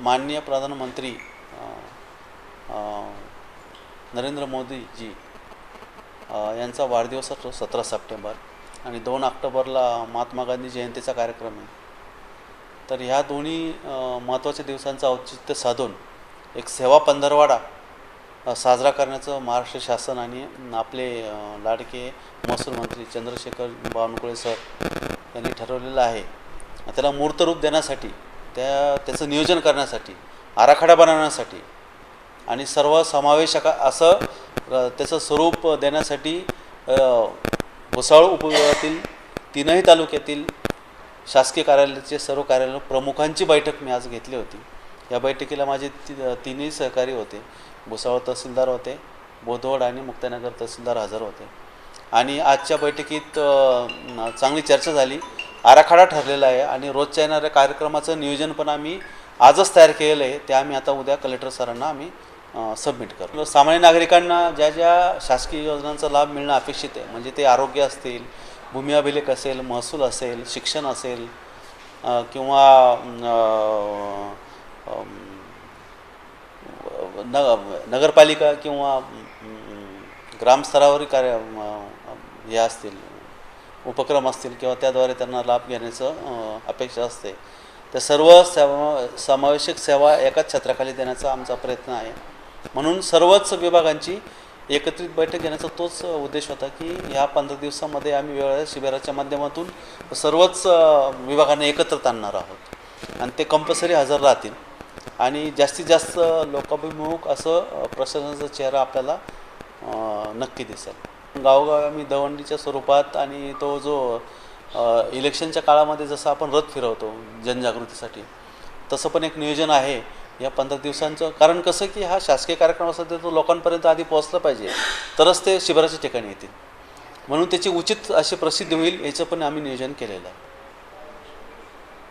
माननीय प्रधानमंत्री नरेंद्र मोदीजी यांचा वाढदिवस असतो सतरा सप्टेंबर आणि दोन ऑक्टोबरला महात्मा गांधी जयंतीचा कार्यक्रम आहे. तर ह्या दोन्ही महत्त्वाच्या दिवसांचं औचित्य साधून एक सेवा पंधरवाडा साजरा करण्याचं महाराष्ट्र शासन आणि आपले लाडके महसूल मंत्री चंद्रशेखर बावनकुळे सर त्यांनी ठरवलेलं आहे. त्याला मूर्तरूप देण्यासाठी त्या त्याचं नियोजन करण्यासाठी आराखडा बनवण्यासाठी आणि सर्व समावेशक असं त्याचं स्वरूप देण्यासाठी भुसाळ उपविभागातील तीनही तालुक्यातील शासकीय कार्यालयाचे सर्व कार्यालय प्रमुखांची बैठक मी आज घेतली होती. या बैठकीला माझे ती तिन्ही सहकारी होते. भुसावळ तहसीलदार होते बोधवड आणि मुक्तानगर तहसीलदार हजर होते. आणि आजच्या बैठकीत चांगली चर्चा झाली. आराखडा ठरलेला आहे आणि रोजच्या येणाऱ्या कार्यक्रमाचं नियोजन पण आम्ही आजच तयार केलेलं आहे. ते आम्ही आता उद्या कलेक्टर सरांना आम्ही सबमिट करू सामान्य नागरिकांना ज्या ज्या शासकीय योजनांचा लाभ मिळणं अपेक्षित आहे म्हणजे ते आरोग्य असतील भूमी अभिलेख असेल महसूल असेल शिक्षण असेल किंवा न नगरपालिका किंवा ग्रामस्तरावरील कार्य हे असतील उपक्रम असतील किंवा त्याद्वारे त्यांना लाभ घेण्याचं अपेक्षा असते. तर सर्व सेवा समावेशक सेवा एकाच छत्राखाली देण्याचा आमचा प्रयत्न आहे. म्हणून सर्वच विभागांची एकत्रित बैठक घेण्याचा तोच उद्देश होता की ह्या पंधरा दिवसामध्ये आम्ही वेगवेगळ्या शिबिराच्या माध्यमातून सर्वच विभागांना एकत्र आणणार आहोत. आणि ते कंपल्सरी हजर राहतील. आणि जास्तीत जास्त लोकाभिमुख असं प्रशासनाचा चेहरा आपल्याला नक्की दिसेल. गावोगावी आम्ही दवंडीच्या स्वरूपात आणि तो जो इलेक्शनच्या काळामध्ये जसं आपण रथ फिरवतो जनजागृतीसाठी तसं पण एक नियोजन आहे या पंधरा दिवसांचं. कारण कसं की हा शासकीय कार्यक्रम असेल तर तो लोकांपर्यंत आधी पोहोचला पाहिजे तरच ते शिबिराच्या ठिकाणी येतील. म्हणून त्याची उचित अशी प्रसिद्धी होईल याचं पण आम्ही नियोजन केलेलं आहे.